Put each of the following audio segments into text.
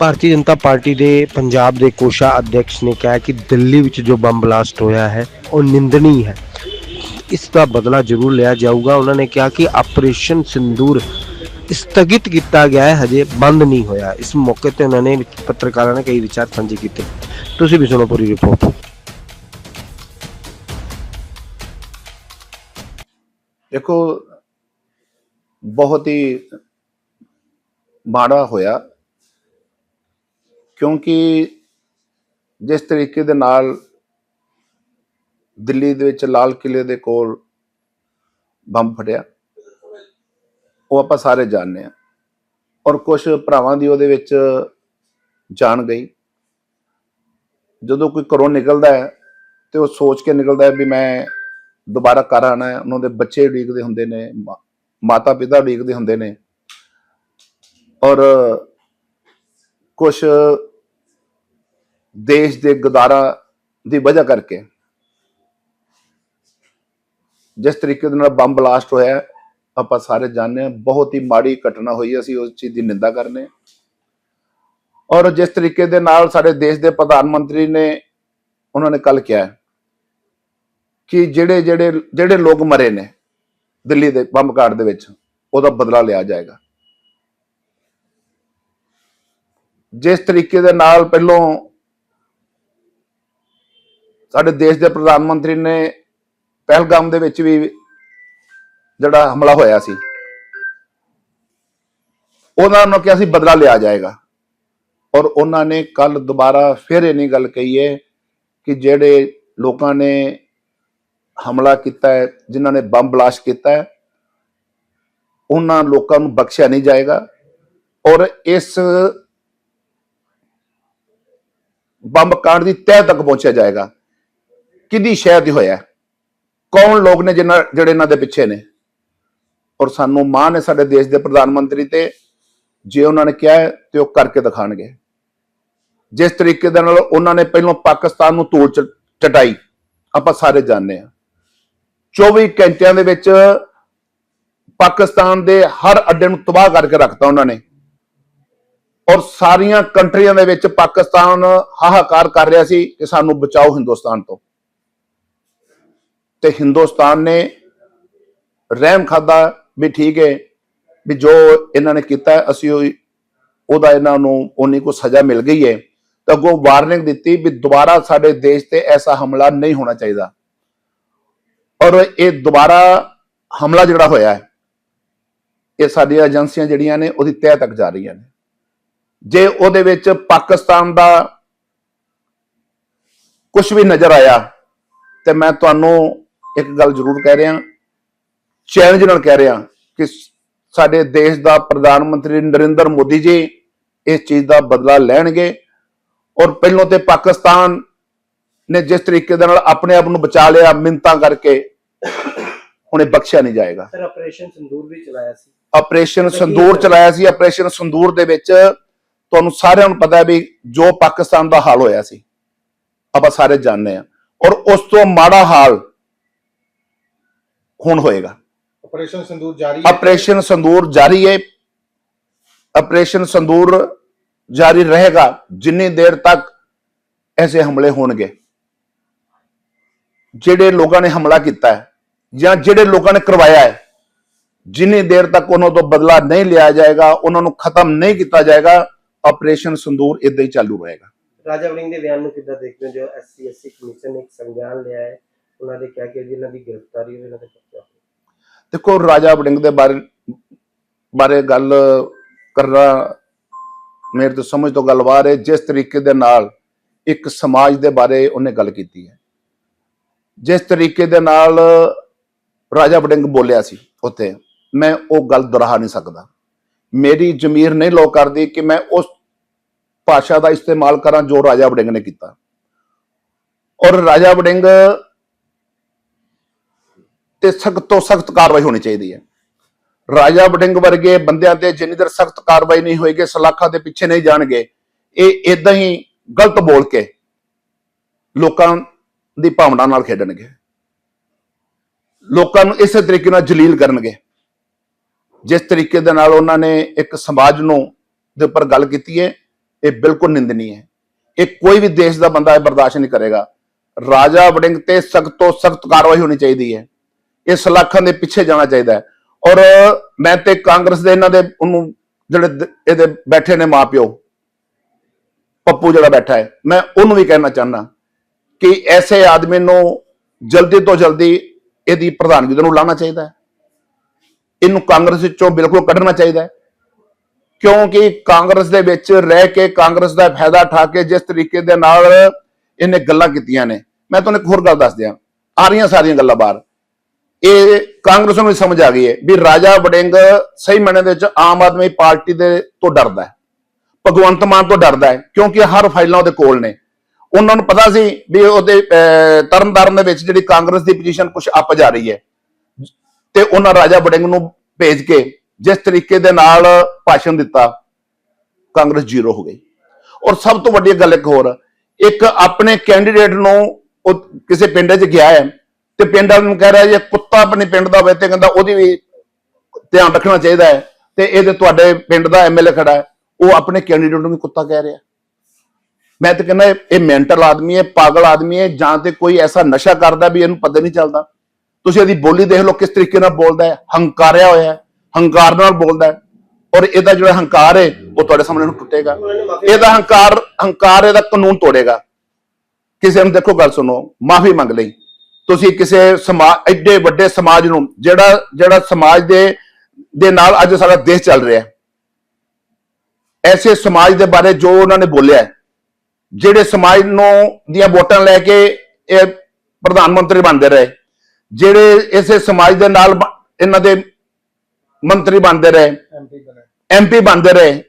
Bharatiya Janata party ਦੇ ਪੰਜਾਬ ਦੇ ਕੋਸ਼ਾ ਅਧਿਕਸ਼ ਨੇ ਕਿਹਾ ਕਿ ਦਿੱਲੀ ਵਿੱਚ ਜੋ ਬੰਬ ਬਲਾਸਟ ਹੋਇਆ ਹੈ, ਉਹ ਨਿੰਦਣੀ ਹੈ। ਇਸ ਦਾ ਬਦਲਾ ਜ਼ਰੂਰ ਲਿਆ ਜਾਊਗਾ। ਉਹਨਾਂ ਨੇ ਕਿਹਾ ਕਿ ਆਪਰੇਸ਼ਨ ਸਿੰਦੂਰ ਸਥਗਿਤ ਕੀਤਾ ਗਿਆ ਹੈ, ਹਜੇ ਬੰਦ ਨਹੀਂ ਹੋਇਆ। ਇਸ ਮੌਕੇ ਤੇ ਉਹਨਾਂ ਨੇ ਪੱਤਰਕਾਰਾਂ ਨਾਲ ਕਈ ਵਿਚਾਰ ਸਾਂਝੇ ਕੀਤੇ। ਤੁਸੀਂ ਵੀ ਸੁਣੋ ਪੂਰੀ ਰਿਪੋਰਟ। ਦੇਖੋ, ਬਹੁਤ ਹੀ ਮਾੜਾ ਹੋਇਆ। ਕਿਉਂਕਿ ਜਿਸ ਤਰੀਕੇ ਦੇ ਨਾਲ ਦਿੱਲੀ ਦੇ ਵਿੱਚ ਲਾਲ ਕਿਲੇ ਦੇ ਕੋਲ ਬੰਬ ਫਟਿਆ, ਉਹ ਆਪਾਂ ਸਾਰੇ ਜਾਣਦੇ ਆ ਔਰ ਕੁਝ ਭਰਾਵਾਂ ਦੀ ਉਹਦੇ ਵਿੱਚ ਜਾਣ ਗਈ। ਜਦੋਂ ਕੋਈ ਘਰੋਂ ਨਿਕਲਦਾ ਹੈ ਤੇ ਉਹ ਸੋਚ ਕੇ ਨਿਕਲਦਾ ਹੈ ਵੀ ਮੈਂ ਦੁਬਾਰਾ ਘਰ ਆਣਾ ਹੈ। ਉਹਨਾਂ ਦੇ ਬੱਚੇ ਉਡੀਕਦੇ ਹੁੰਦੇ ਨੇ ਮਾਤਾ ਪਿਤਾ ਉਡੀਕਦੇ ਹੁੰਦੇ ਨੇ। ਔਰ ਕੁਝ ਦੇਸ਼ ਦੇ ਗਦਾਰਾਂ ਦੀ ਵਜ੍ਹਾ ਕਰਕੇ। ਜਿਸ ਤਰੀਕੇ ਦੇ ਨਾਲ ਬੰਬ ਬਲਾਸਟ ਹੋਇਆ, ਆਪਾਂ ਸਾਰੇ ਜਾਣਦੇ ਹਾਂ, ਬਹੁਤ ਹੀ ਮਾੜੀ ਘਟਨਾ ਹੋਈ ਅਸੀਂ ਉਸ ਚੀਜ਼ ਦੀ ਨਿੰਦਾ ਕਰਨੇ ਔਰ ਜਿਸ ਤਰੀਕੇ ਦੇ ਨਾਲ ਸਾਡੇ ਦੇਸ਼ ਦੇ ਪ੍ਰਧਾਨ ਮੰਤਰੀ ਨੇ, ਉਹਨਾਂ ਨੇ ਕੱਲ ਕਿਹਾ ਕਿ ਜਿਹੜੇ ਜਿਹੜੇ ਜਿਹੜੇ ਲੋਕ ਮਰੇ ਨੇ ਦਿੱਲੀ ਦੇ ਬੰਬ ਕਾਂਡ ਦੇ ਵਿੱਚ, ਉਹਦਾ ਬਦਲਾ ਲਿਆ ਜਾਏਗਾ। ਜਿਸ ਤਰੀਕੇ ਦੇ ਨਾਲ ਪਹਿਲੋਂ ਸਾਡੇ ਦੇਸ਼ ਦੇ ਪ੍ਰਧਾਨ ਮੰਤਰੀ ਨੇ ਪਹਿਲਗਾਮ ਦੇ ਵਿੱਚ ਵੀ ਜਿਹੜਾ ਹਮਲਾ ਹੋਇਆ ਸੀ। ਉਹਨਾਂ ਨੂੰ ਕਿਹਾ ਸੀ ਬਦਲਾ ਲਿਆ ਜਾਏਗਾ। ਔਰ ਉਹਨਾਂ ਨੇ ਕੱਲ ਦੁਬਾਰਾ ਫਿਰ ਇਹ ਗੱਲ ਕਹੀ ਹੈ ਕਿ ਜਿਹੜੇ ਲੋਕਾਂ ਨੇ ਹਮਲਾ ਕੀਤਾ ਹੈ, ਜਿਨ੍ਹਾਂ ਨੇ ਬੰਬ ਬਲਾਸਟ ਕੀਤਾ ਹੈ, ਉਹਨਾਂ ਲੋਕਾਂ ਨੂੰ ਬਖਸ਼ਿਆ ਨਹੀਂ ਜਾਏਗਾ। ਔਰ ਇਸ ਬੰਬ ਕਾਂਡ ਦੀ ਤਹਿ ਤੱਕ ਪਹੁੰਚਿਆ ਜਾਏਗਾ। ਕਿਹਦੀ ਸ਼ਹਿ ਦੀ ਹੋਇਆ? ਕੌਣ ਲੋਕ ਨੇ ਜਿਹਨਾਂ ਜਿਹੜੇ ਇਹਨਾਂ ਦੇ ਪਿੱਛੇ ਨੇ? ਔਰ ਸਾਨੂੰ ਮਾਣ ਹੈ ਸਾਡੇ ਦੇਸ਼ ਦੇ ਪ੍ਰਧਾਨ ਮੰਤਰੀ ਤੇ ਜੇ ਉਹਨਾਂ ਨੇ ਕਿਹਾ ਤੇ ਉਹ ਕਰਕੇ ਦਿਖਾਣਗੇ। ਜਿਸ ਤਰੀਕੇ ਦੇ ਨਾਲ ਉਹਨਾਂ ਨੇ ਪਹਿਲਾਂ ਪਾਕਿਸਤਾਨ ਨੂੰ ਤੋੜ ਚ- ਚਟਾਈ, ਆਪਾਂ ਸਾਰੇ ਜਾਣਦੇ ਹਾਂ। 24 ਘੰਟਿਆਂ ਦੇ ਵਿੱਚ ਪਾਕਿਸਤਾਨ ਦੇ ਹਰ ਅੱਡੇ ਨੂੰ ਤਬਾਹ ਕਰਕੇ ਰੱਖਤਾ ਉਹਨਾਂ ਨੇ। ਔਰ ਸਾਰੀਆਂ ਕੰਟਰੀਆਂ ਦੇ ਵਿੱਚ ਪਾਕਿਸਤਾਨ ਹਾਹਾਕਾਰ ਕਰ ਰਿਹਾ ਸੀ ਕਿ ਸਾਨੂੰ ਬਚਾਓ ਹਿੰਦੁਸਤਾਨ ਤੋਂ। ਤੇ ਹਿੰਦੁਸਤਾਨ ਨੇ ਰਹਿਮ ਖਾਦਾ ਵੀ ਠੀਕ ਹੈ, ਵੀ ਜੋ ਇਹਨਾਂ ਨੇ ਕੀਤਾ, ਅਸੀਂ ਉਹਦਾ ਇਹਨਾਂ ਨੂੰ ਉਨੀ ਕੋ ਸਜ਼ਾ ਮਿਲ ਗਈ ਹੈ। ਤਾਂ ਅੱਗੋਂ ਵਾਰਨਿੰਗ ਦਿੱਤੀ ਵੀ ਦੁਬਾਰਾ ਸਾਡੇ ਦੇਸ਼ ਤੇ ਐਸਾ ਹਮਲਾ ਨਹੀਂ ਹੋਣਾ ਚਾਹੀਦਾ। ਔਰ ਇਹ ਦੁਬਾਰਾ ਹਮਲਾ ਜਿਹੜਾ ਹੋਇਆ ਹੈ, ਇਹ ਸਾਡੀਆਂ ਏਜੰਸੀਆਂ ਜਿਹੜੀਆਂ ਨੇ, ਉਹਦੀ ਤਹਿ ਤੱਕ ਜਾ ਰਹੀਆਂ ਨੇ। ਜੇ ਉਹਦੇ ਵਿੱਚ ਪਾਕਿਸਤਾਨ ਦਾ ਕੁਝ ਵੀ ਨਜ਼ਰ ਆਇਆ, ਤੇ ਮੈਂ ਤੁਹਾਨੂੰ ਇੱਕ ਗੱਲ ਜ਼ਰੂਰ ਕਹਿ ਰਿਹਾ ਚੈਲੰਜ ਨਾਲ ਕਹਿ ਰਿਹਾ ਕਿ ਸਾਡੇ ਦੇਸ਼ ਦਾ ਪ੍ਰਧਾਨ ਮੰਤਰੀ ਨਰਿੰਦਰ ਮੋਦੀ ਜੀ ਇਸ ਚੀਜ਼ ਦਾ ਬਦਲਾ ਲੈਣਗੇ ਔਰ ਪਹਿਲੋਂ ਤੇ ਪਾਕਿਸਤਾਨ ਨੇ ਜਿਸ ਤਰੀਕੇ ਦੇ ਨਾਲ ਆਪਣੇ ਆਪ ਨੂੰ ਬਚਾ ਲਿਆ ਮਿੰਤਾਂ ਕਰਕੇ ਹੁਣ ਇਹ ਬਖਸ਼ਿਆ ਨਹੀਂ ਜਾਏਗਾ। ਸਰ ਆਪਰੇਸ਼ਨ ਸਿੰਦੂਰ ਵੀ ਚਲਾਇਆ ਸੀ। ਆਪਰੇਸ਼ਨ ਸੰਦੂਰ ਚਲਾਇਆ ਸੀ ਆਪਰੇਸ਼ਨ ਸੰਦੂਰ ਦੇ ਵਿੱਚ ਤੁਹਾਨੂੰ ਸਾਰਿਆਂ ਨੂੰ ਪਤਾ ਹੈ ਵੀ ਜੋ ਪਾਕਿਸਤਾਨ ਦਾ ਹਾਲ ਹੋਇਆ ਸੀ ਆਪਾਂ ਸਾਰੇ ਜਾਣਦੇ ਆ ਔਰ ਉਸ ਤੋਂ ਮਾੜਾ ਹਾਲ ਹੁਣ ਹੋਏਗਾ। ਆਪਰੇਸ਼ਨ ਸੰਦੂਰ ਜਾਰੀ ਹੈ। ਆਪਰੇਸ਼ਨ ਸੰਦੂਰ ਜਾਰੀ ਹੈ। ਆਪਰੇਸ਼ਨ ਸੰਦੂਰ ਜਾਰੀ ਰਹੇਗਾ ਜਿੰਨੀ ਦੇਰ ਤੱਕ ਐਸੇ ਹਮਲੇ ਹੋਣਗੇ। ਜਿਹੜੇ ਲੋਕਾਂ ਨੇ ਹਮਲਾ ਕੀਤਾ ਹੈ ਜਾਂ ਜਿਹੜੇ ਲੋਕਾਂ ਨੇ ਕਰਵਾਇਆ ਹੈ ਜਿੰਨੀ ਦੇਰ ਤੱਕ ਉਹਨਾਂ ਤੋਂ ਬਦਲਾ ਨਹੀਂ ਲਿਆ ਜਾਏਗਾ ਉਹਨਾਂ ਨੂੰ ਖਤਮ ਨਹੀਂ ਕੀਤਾ ਜਾਏਗਾ ਆਪਰੇਸ਼ਨ ਸੰਦੂਰ ਇਦਾਂ ਹੀ ਚਾਲੂ ਰਹੇਗਾ। ਰਾਜਾ ਵੜਿੰਗ ਦੇ ਬਿਆਨ ਨੂੰ ਕਿੱਦਾਂ ਦੇਖਦੇ ਹੋ? ਜੋ ਐਸਸੀ ਐਸਸੀ ਕਮਿਸ਼ਨ ਨੇ ਇੱਕ ਸੰਵਿਧਾਨ ਲਿਆ ਹੈ ਉਹਨਾਂ ਦੇ ਕਿਹਾ ਕਿ ਜਿਨ੍ਹਾਂ ਦੀ ਗ੍ਰਿਫਤਾਰੀ ਹੋਵੇ ਉਹਨਾਂ ਦੇ ਪਰਚਾ ਹੋਵੇ ਦੇਖੋ, ਰਾਜਾ ਵੜਿੰਗ ਦੇ ਬਾਰੇ ਬਾਰੇ ਗੱਲ ਕਰਨਾ ਮੇਰੇ ਤੋਂ ਸਮਝ ਤੋਂ ਗੱਲ ਬਾਹਰ ਹੈ। ਜਿਸ ਤਰੀਕੇ ਦੇ ਨਾਲ ਇੱਕ ਸਮਾਜ ਦੇ ਬਾਰੇ ਉਹਨੇ ਗੱਲ ਕੀਤੀ ਹੈ। ਜਿਸ ਤਰੀਕੇ ਦੇ ਨਾਲ ਰਾਜਾ ਵੜਿੰਗ ਬੋਲਿਆ ਸੀ ਉੱਥੇ, ਮੈਂ ਉਹ ਗੱਲ ਦੁਹਰਾ ਨਹੀਂ ਸਕਦਾ। ਮੇਰੀ ਜ਼ਮੀਰ ਨਹੀਂ ਲੋ ਕਰਦੀ ਕਿ ਮੈਂ ਉਸ ਭਾਸ਼ਾ ਦਾ ਇਸਤੇਮਾਲ ਕਰਾਂ ਜੋ ਰਾਜਾ ਵੜਿੰਗ ਨੇ ਕੀਤਾ। ਔਰ ਰਾਜਾ ਵੜਿੰਗ ਤੇ ਸਖਤ ਤੋਂ ਸਖਤ ਕਾਰਵਾਈ ਹੋਣੀ ਚਾਹੀਦੀ ਹੈ। ਰਾਜਾ ਵੜਿੰਗ ਵਰਗੇ ਬੰਦਿਆਂ ਤੇ ਜਿੰਨੀ ਦੇਰ ਸਖਤ ਕਾਰਵਾਈ ਨਹੀਂ ਹੋਏਗੀ, ਸਲਾਖਾਂ ਦੇ ਪਿੱਛੇ ਨਹੀਂ ਜਾਣਗੇ। ਇਹ ਇਦਾਂ ਹੀ ਗਲਤ ਬੋਲ ਕੇ ਲੋਕਾਂ ਦੀ ਭਾਵਨਾ ਨਾਲ ਖੇਡਣਗੇ। ਲੋਕਾਂ ਨੂੰ ਇਸੇ ਤਰੀਕੇ ਨਾਲ ਜਲੀਲ ਕਰਨਗੇ। ਜਿਸ ਤਰੀਕੇ ਦੇ ਨਾਲ ਉਹਨਾਂ ਨੇ ਇੱਕ ਸਮਾਜ ਨੂੰ ਦੇ ਉੱਪਰ ਗੱਲ ਕੀਤੀ ਹੈ, ਇਹ ਬਿਲਕੁਲ ਨਿੰਦਨੀ ਹੈ ਇਹ ਕੋਈ ਵੀ ਦੇਸ਼ ਦਾ ਬੰਦਾ ਇਹ ਬਰਦਾਸ਼ਤ ਨਹੀਂ ਕਰੇਗਾ। ਰਾਜਾ ਵੜਿੰਗ ਤੇ ਸਖਤ ਤੋਂ ਸਖਤ ਕਾਰਵਾਈ ਹੋਣੀ ਚਾਹੀਦੀ ਹੈ। ਇਹ ਸਲਾਖਾਂ ਦੇ ਪਿੱਛੇ ਜਾਣਾ ਚਾਹੀਦਾ ਹੈ। ਔਰ ਮੈਂ ਤੇ ਕਾਂਗਰਸ ਦੇ ਇਹਨਾਂ ਦੇ ਉਹਨੂੰ ਜਿਹੜੇ ਇਹਦੇ ਬੈਠੇ ਨੇ ਮਾਪਿਓ, ਪੱਪੂ ਜਿਹੜਾ ਬੈਠਾ ਹੈ, ਮੈਂ ਉਹਨੂੰ ਵੀ ਕਹਿਣਾ ਚਾਹੁੰਦਾ ਕਿ ਐਸੇ ਆਦਮੀ ਨੂੰ ਜਲਦੀ ਤੋਂ ਜਲਦੀ ਇਹਦੀ ਪ੍ਰਧਾਨਗੀ ਨੂੰ ਲਾਉਣਾ ਚਾਹੀਦਾ ਹੈ। ਇਹਨੂੰ ਕਾਂਗਰਸ ਵਿੱਚੋਂ ਬਿਲਕੁਲ ਕੱਢਣਾ ਚਾਹੀਦਾ ਹੈ। ਕਿਉਂਕਿ ਕਾਂਗਰਸ ਦੇ ਵਿੱਚ ਰਹਿ ਕੇ ਕਾਂਗਰਸ ਦਾ ਫਾਇਦਾ ਉਠਾ ਕੇ ਜਿਸ ਤਰੀਕੇ ਦੇ ਨਾਲ ਇਹਨੇ ਗੱਲਾਂ ਕੀਤੀਆਂ ਨੇ। ਮੈਂ ਤੁਹਾਨੂੰ ਇੱਕ ਹੋਰ ਗੱਲ ਦੱਸ ਦਿਆਂ। ਆ ਰਹੀਆਂ ਸਾਰੀਆਂ ਗੱਲਾਂ ਬਾਹਰ। ਇਹ ਕਾਂਗਰਸ ਨੂੰ ਵੀ ਸਮਝ ਆ ਗਈ ਹੈ ਵੀ ਰਾਜਾ ਵੜਿੰਗ ਸਹੀ ਮਨ ਦੇ ਵਿੱਚ ਆਮ ਆਦਮੀ ਪਾਰਟੀ ਦੇ ਤੋਂ ਡਰਦਾ ਹੈ। ਭਗਵੰਤ ਮਾਨ ਤੋਂ ਡਰਦਾ ਹੈ ਕਿਉਂਕਿ ਹਰ ਫਾਈਲਾਂ ਉਹਦੇ ਕੋਲ ਨੇ। ਉਹਨਾਂ ਨੂੰ ਪਤਾ ਸੀ ਵੀ ਉਹਦੇ ਅਹ, ਤਰਨਤਾਰਨ ਦੇ ਵਿੱਚ ਜਿਹੜੀ ਕਾਂਗਰਸ ਦੀ ਪੋਜੀਸ਼ਨ ਕੁਝ ਅੱਪ ਜਾ ਰਹੀ ਹੈ। ਤੇ ਉਹਨਾਂ ਰਾਜਾ ਵੜਿੰਗ ਨੂੰ ਭੇਜ ਕੇ ਜਿਸ ਤਰੀਕੇ ਦੇ ਨਾਲ ਭਾਸ਼ਣ ਦਿੱਤਾ ਕਾਂਗਰਸ ਜ਼ੀਰੋ ਹੋ ਗਈ। ਔਰ ਸਭ ਤੋਂ ਵੱਡੀ ਗੱਲ ਇੱਕ ਹੋਰ ਇੱਕ ਆਪਣੇ ਕੈਂਡੀਡੇਟ ਨੂੰ ਕਿਸੇ ਪਿੰਡ 'ਚ ਗਿਆ ਹੈ ਤੇ ਪਿੰਡ ਵਾਲੇ ਨੂੰ ਕਹਿ ਰਿਹਾ ਜੇ ਕੁੱਤਾ ਆਪਣੇ ਪਿੰਡ ਦਾ ਹੋਵੇ ਤੇ ਕਹਿੰਦਾ ਉਹਦੀ ਵੀ ਧਿਆਨ ਰੱਖਣਾ ਚਾਹੀਦਾ ਹੈ ਤੇ ਇਹਦੇ ਤੁਹਾਡੇ ਪਿੰਡ ਦਾ ਐਮਐਲਏ ਖੜਾ ਹੈ, ਉਹ ਆਪਣੇ ਕੈਂਡੀਡੇਟ ਨੂੰ ਵੀ ਕੁੱਤਾ ਕਹਿ ਰਿਹਾ। ਮੈਂ ਤਾਂ ਕਹਿੰਦਾ ਇਹ- ਮੈਂਟਲ ਆਦਮੀ ਹੈ, ਪਾਗਲ ਆਦਮੀ ਹੈ, ਜਾਂ ਤੇ ਕੋਈ ਐਸਾ ਨਸ਼ਾ ਕਰਦਾ ਵੀ ਇਹਨੂੰ ਪਤਾ ਨਹੀਂ ਚੱਲਦਾ। ਤੁਸੀਂ ਇਹਦੀ ਬੋਲੀ ਦੇਖ ਲਓ ਕਿਸ ਤਰੀਕੇ ਨਾਲ ਬੋਲਦਾ ਹੈ, ਹੰਕਾਰਿਆ ਹੋਇਆ ਹੈ, ਹੰਕਾਰ ਨਾਲ ਬੋਲਦਾ ਹੈ, ਔਰ ਇਹਦਾ ਜਿਹੜਾ ਹੰਕਾਰ ਹੈ, ਉਹ ਤੁਹਾਡੇ ਸਾਹਮਣੇ ਨੂੰ ਟੁੱਟੇਗਾ। ਇਹਦਾ ਹੰਕਾਰ ਹੰਕਾਰ, ਇਹਦਾ ਕਾਨੂੰਨ ਤੋੜੇਗਾ। ਕਿਸੇ ਨੂੰ ਦੇਖੋ ਗੱਲ ਸੁਣੋ, ਮਾਫੀ ਮੰਗ ਲਈ। ਤੁਸੀਂ ਕਿਸੇ ਸਮਾਜ ਐਡੇ ਵੱਡੇ ਸਮਾਜ ਨੂੰ ਜਿਹੜਾ ਜਿਹੜਾ ਸਮਾਜ ਦੇ ਦੇ ਨਾਲ ਅੱਜ ਸਾਡਾ ਦੇਸ਼ ਚੱਲ ਰਿਹਾ ਹੈ। ਐਸੇ ਸਮਾਜ ਦੇ ਬਾਰੇ ਜੋ ਉਹਨਾਂ ਨੇ ਬੋਲਿਆ ਜਿਹੜੇ ਸਮਾਜ ਨੂੰ ਦੀਆਂ ਵੋਟਾਂ ਲੈ ਕੇ ਇਹ ਪ੍ਰਧਾਨ ਮੰਤਰੀ ਬਣਦੇ ਰਹੇ ਜਿਹੜੇ ਇਸੇ ਸਮਾਜ ਦੇ ਨਾਲ ਇਹਨਾਂ ਦੇ ਮੰਤਰੀ ਬਣਦੇ ਰਹੇ ਐਮਪੀ ਬਣੇ। ਐਮਪੀ ਬਣਦੇ ਰਹੇ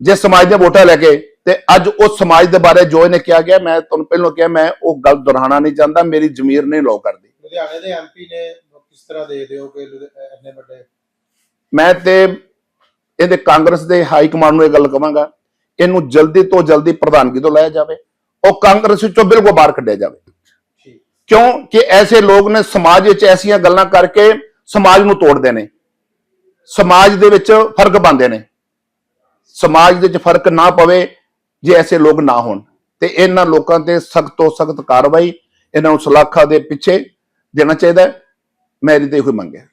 ਜਿਸ ਸਮਾਜ ਦੀਆਂ ਵੋਟਾਂ ਲੈ ਕੇ ਤੇ ਅੱਜ ਉਸ ਸਮਾਜ ਦੇ ਬਾਰੇ ਜੋ ਇਹਨੇ ਕਿਹਾ ਗਿਆ ਮੈਂ ਤੁਹਾਨੂੰ ਪਹਿਲਾਂ ਕਿਹਾ ਮੈਂ ਉਹ ਗੱਲ ਦੁਹਰਾਉਣਾ ਨਹੀਂ ਚਾਹੁੰਦਾ ਮੇਰੀ ਜ਼ਮੀਰ ਨਹੀਂ ਲੋ ਕਰਦੀ। ਲੁਧਿਆਣੇ ਦੇ ਐਮਪੀ ਨੇ ਕਿਸ ਤਰ੍ਹਾਂ ਦੇ ਦਿਓ ਕਿ ਇੰਨੇ ਵੱਡੇ? ਮੈਂ ਤੇ ਇਹਦੇ ਕਾਂਗਰਸ ਦੇ ਹਾਈ ਕਮਾਂਡ ਨੂੰ ਇਹ ਗੱਲ ਕਵਾਂਗਾ ਇਹਨੂੰ ਜਲਦੀ ਤੋਂ ਜਲਦੀ ਪ੍ਰਧਾਨਗੀ ਤੋਂ ਲਾਇਆ ਜਾਵੇ ਉਹ ਕਾਂਗਰਸ ਵਿੱਚੋਂ ਬਿਲਕੁਲ ਬਾਹਰ ਕੱਢਿਆ ਜਾਵੇ। ਕਿਉਂ? ਕਿ ਐਸੇ ਲੋਕ ਨੇ ਸਮਾਜ ਵਿੱਚ ਐਸੀਆਂ ਗੱਲਾਂ ਕਰਕੇ ਸਮਾਜ ਨੂੰ ਤੋੜਦੇ ਨੇ। ਸਮਾਜ ਦੇ ਵਿੱਚ ਫ਼ਰਕ ਪਾਉਂਦੇ ਨੇ। ਸਮਾਜ ਦੇ ਵਿੱਚ ਫ਼ਰਕ ਨਾ ਪਵੇ ਜੇ ਐਸੇ ਲੋਕ ਨਾ ਹੋਣ, ਤੇ ਇਹਨਾਂ ਲੋਕਾਂ ਤੇ ਸਖਤ ਤੋਂ ਸਖਤ ਕਾਰਵਾਈ, ਇਹਨਾਂ ਨੂੰ ਸਲਾਖਾ ਦੇ ਪਿੱਛੇ ਦੇਣਾ ਚਾਹੀਦਾ ਹੈ। ਮੇਰੀ ਤੇ ਇਹੋ ਹੀ ਮੰਗ ਹੈ